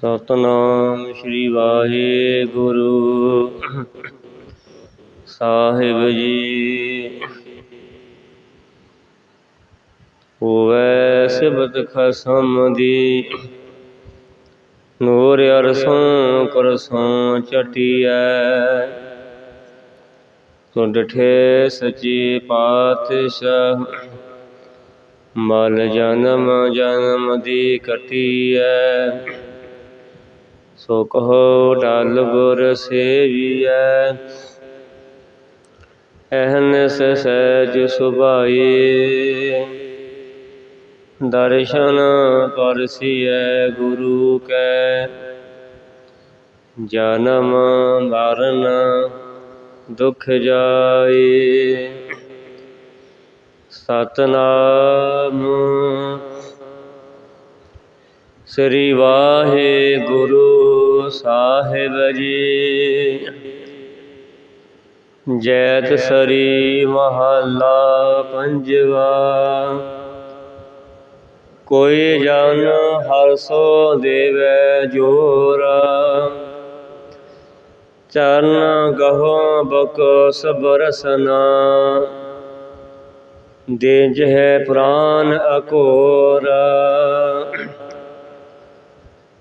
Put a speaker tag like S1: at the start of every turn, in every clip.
S1: ਸਤਨਾਮ ਸ੍ਰੀ ਵਾਹਿਗੁਰੂ। ਸਾਹਿਬ ਜੀ। ਹੋਵੈ ਸਿਬਤ ਖਸਮ ਦੀ। ਨੂਰ ਅਰਸੋਂ ਕਰਸੋਂ ਚਟਿਐ। ਤੋ ਡਠੇ ਸਚੀ ਪਾਤਸ਼ਾਹ। ਮਲ ਜਨਮ ਜਨਮ ਦੀ ਕਟਿਐ ਸੋ ਕਹੋ ਡਲ ਗੁਰ ਸੇਵੀਐ। ਅਹਨਸ ਸਹਿਜ ਸੁਭਾਈ। ਦਰਸ਼ਨ ਪਰਸੀਐ ਗੁਰੂ ਕੈ। ਜਨਮ ਮਰਨ ਦੁਖ ਜਾਏ ਸਤਨਾਮ ਸ੍ਰੀ ਵਾਹਿਗੁਰੂ ਸਾਹਿਬ ਜੀ। ਜੈਤ ਸਰੀ ਮਹੱਲਾ ਪੰਜਵਾ। ਕੋਈ ਜਨ ਹਰ ਸੋ ਦੇਵੈ ਜੋਰਾ। ਚਰਨ ਗਹੋ ਬਕ ਸਬਰਸਨਾ ਦੇਜ ਹੈ ਪ੍ਰਾਨ ਅਕੋਰ।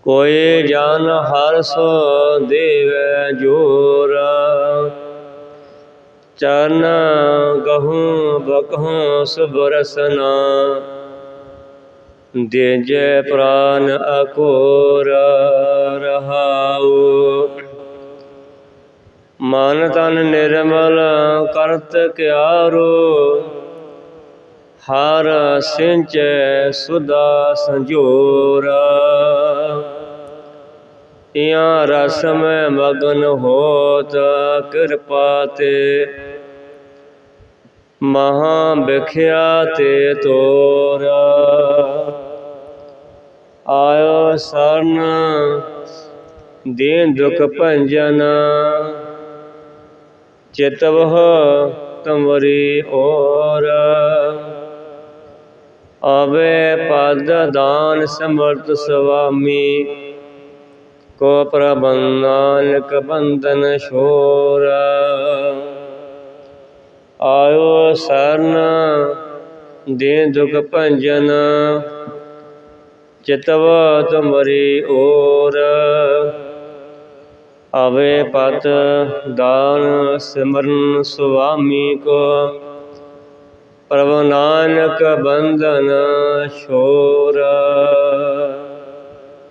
S1: ਕੋਈ ਜਨ ਹਰ ਸੋ ਦੇਵੈ ਜੋਰ। ਚਰਨ ਗਹੂੰ ਬਕਹੂੰ ਸੁਬਰਸਨਾ ਦੇਜੈ ਪ੍ਰਾਨ ਅਕੋਰ ਰਹਾਉ। ਮਨ ਤਨ ਨਿਰਮਲ ਕਰਤ ਕਿਆਰੋ। ਹਰ ਸਿੰਚੈ ਸੁਦਾ ਸੰਜੋਰਾ। ਇਆਂ ਰਸ ਮੈਂ ਮਗਨ ਹੋਤ, ਕਿਰਪਾ ਤੇ। ਮਹਾ ਵਿਖਿਆ ਤੇ ਤੋਰਾ। ਆਇਓ ਸਰਨ, ਦੀਨ ਦੁਖ ਭੰਜਨ। ਚਿਤਵਹ ਤਮਰੀ ਔਰ। ਆਵੇ ਪਦ ਦਾਨ ਸਮਰਥ ਸੁਆਮੀ ਕੋ ਪ੍ਰਬੰਧ ਨਾਨਕ ਬੰਧਨ ਛੋਰ। ਆਇਓ ਸਰਨ ਦੇ ਦੁਖ ਭੰਜਨ, ਚਿਤਵ ਤੁਮਰੀ ਓਰ। ਆਵੇ ਪਤ ਦਾਨ ਸਿਮਰਨ ਸੁਆਮੀ ਕੋ, ਪ੍ਰਭ ਨਾਨਕ ਬੰਧਨ ਛੋਰਾ।